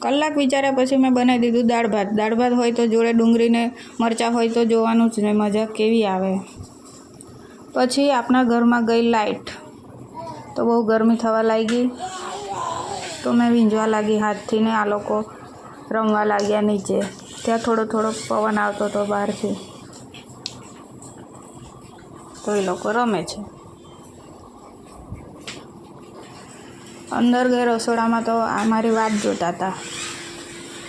કલાક વિચાર્યા પછી મેં બનાવી દીધું દાળ ભાત. દાળ ભાત હોય તો જોડે ડુંગળીને મરચાં હોય તો જોવાનું જ ને મજા કેવી આવે. પછી આપણા ઘરમાં ગઈ લાઇટ તો બહુ ગરમી થવા લાગી. તો મેં વીંજવા લાગી હાથથી ને આ લોકો રમવા લાગ્યા નીચે. ત્યાં થોડો થોડો પવન આવતો હતો બહારથી. તો એ લોકો રમે છે. અંદર ગઈ રસોડામાં તો આ મારી વાટ જોતા હતા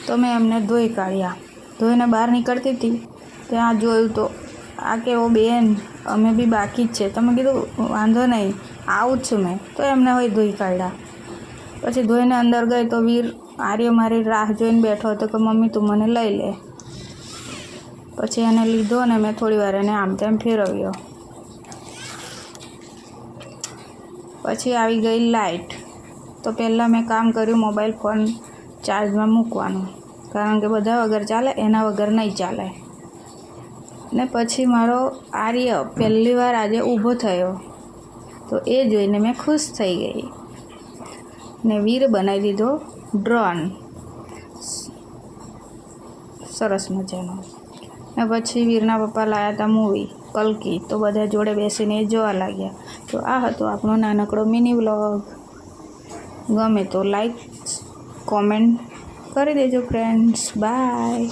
તો મેં એમને ધોઈ કાઢ્યા. ધોઈને બહાર નીકળતી હતી ત્યાં જોયું તો, આ કેવો બેન, અમે બી બાકી જ છે. તમે કીધું, વાંધો નહીં, આવું જ છું મેં. તો એમને હોય ધોઈ કાઢ્યા. પછી ધોઈને અંદર ગઈ તો વીર આર્ય મારી રાહ જોઈને બેઠો હતો કે, મમ્મી, તું મને લઈ લે. પછી એને લીધો ને મેં થોડી વાર એને આમ તેમ ફેરવ્યો. પછી આવી ગઈ લાઇટ તો પહેલાં મેં કામ કર્યું મોબાઈલ ફોન ચાર્જમાં મૂકવાનું. કારણ કે બધા વગર ચાલે, એના વગર નહીં ચાલે. ને પછી મારો આર્ય પહેલી વાર આજે ઊભો થયો. તો એ જોઈને મેં ખુશ થઈ ગઈ. ને વીર બનાવી દીધો ડ્રોન. સરસ મજાનો. ને પછી વીરના પપ્પા લાવ્યા હતા મૂવી, કલકી. તો બધા જોડે બેસીને એ જોવા લાગ્યા. તો આ હતો આપણો નાનકડો મિની વ્લોગ. ગમે તો લાઈક કોમેન્ટ કરી દેજો ફ્રેન્ડ્સ બાય